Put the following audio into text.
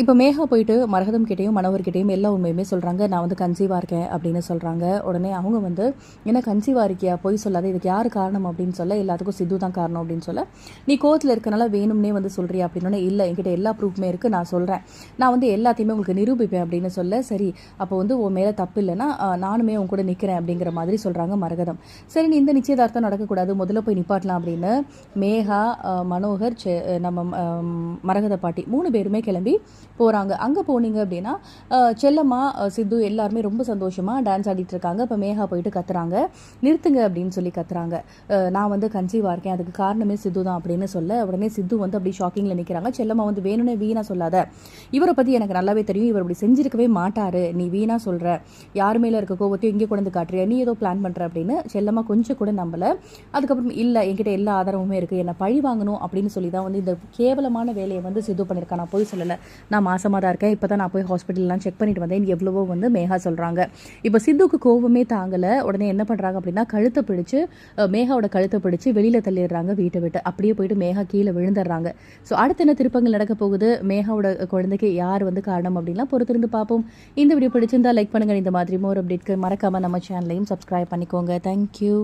இப்போ மேகா போயிட்டு மரகதம்கிட்டையும் கிட்டேயும் எல்லா உண்மையுமே சொல்கிறாங்க நான் வந்து கன்சீவாக இருக்கேன் அப்படின்னு சொல்கிறாங்க உடனே அவங்க வந்து என்ன கன்சீவாக இருக்கியா? போய் சொல்லாத. இதுக்கு யார் காரணம்? அப்படின்னு சொல்ல எல்லாத்துக்கும் சித்து தான் காரணம் அப்படின்னு சொல்ல நீ கோவத்தில் இருக்கனால வேணும்னே வந்து சொல்கிறியா அப்படின்னு இல்லை என்கிட்ட எல்லா ப்ரூஃப்மே இருக்குது நான் சொல்கிறேன் நான் வந்து எல்லாத்தையுமே உங்களுக்கு நிரூபிப்பேன் அப்படின்னு சொல்ல சரி அப்போ வந்து உன் மேலே தப்பு இல்லைன்னா நானுமே உன் கூட நிற்கிறேன் அப்படிங்கிற மாதிரி சொல்கிறாங்க மரகதம். சரி நீ இந்த நிச்சயதார்த்தம் நடக்கக்கூடாது. முதல்ல போய் நிப்பாட்டலாம் அப்படின்னு மேகா மனோகர் நம்ம மரகத பாட்டி மூணு பேருமே கிளம்பி போகிறாங்க அங்கே போனீங்க அப்படின்னா செல்லம்மா சித்து எல்லாருமே ரொம்ப சந்தோஷமாக டான்ஸ் ஆடிட்டு இருக்காங்க. இப்போ மேகா போயிட்டு கத்துறாங்க. நிறுத்துங்க அப்படின்னு சொல்லி கத்துறாங்க. நான் வந்து கன்சீவாக இருக்கேன். அதுக்கு காரணமே சித்து தான் அப்படின்னு சொல்ல உடனே சித்து வந்து அப்படி ஷாக்கிங்கில் நிற்கிறாங்க செல்லம்மா வந்து வேணும்னே வீணாக சொல்லாத. இவரை பற்றி எனக்கு நல்லாவே தெரியும். இவர் இப்படி செஞ்சிருக்கவே மாட்டார். நீ வீணாக சொல்கிற யார் மேலே இருக்க கோவத்தையும் இங்கே கொண்டு வந்து காட்டுறியா? நீ ஏதோ பிளான் பண்ணுற அப்படின்னு செல்லம்மா கொஞ்சம் கூட நம்பலை. அதுக்கப்புறம் இல்லை என்கிட்ட எல்லா ஆதாரமுமே இருக்குது என்னை பழி வாங்கணும் அப்படின்னு சொல்லி தான் வந்து இந்த கேவலமான வேலையை வந்து சித்து பண்ணியிருக்கான் நான் போய் சொல்லலை. நான் மாசமாக தான் இருக்கேன். இப்போ தான் நான் போய் ஹாஸ்பிட்டல்லாம் செக் பண்ணிட்டு வந்தேன். எவ்வளவோ வந்து மேகா சொல்கிறாங்க இப்போ சித்துக்கு கோவமே தாங்கலை. உடனே என்ன பண்ணுறாங்க அப்படின்னா கழுத்தை பிடிச்சு மேகாவோட கழுத்தை பிடிச்சு வெளியில் தள்ளிடுறாங்க வீட்டை விட்டு. அப்படியே போயிட்டு மேகா கீழே விழுந்துடுறாங்க. ஸோ அடுத்து என்ன திருப்பங்கள் நடக்க போகுது? மேகாவோட குழந்தைக்கு யார் வந்து காரணம் அப்படின்லாம் பொறுத்திருந்து பார்ப்போம். இந்த வீடியோ பிடிச்சிருந்தா லைக் பண்ணுங்கள் இந்த மாதிரி மோர் அப்டேட்க்கு மறக்காமல் நம்ம சேனலையும் சப்ஸ்கிரைப் பண்ணிக்கோங்க. தேங்க்யூ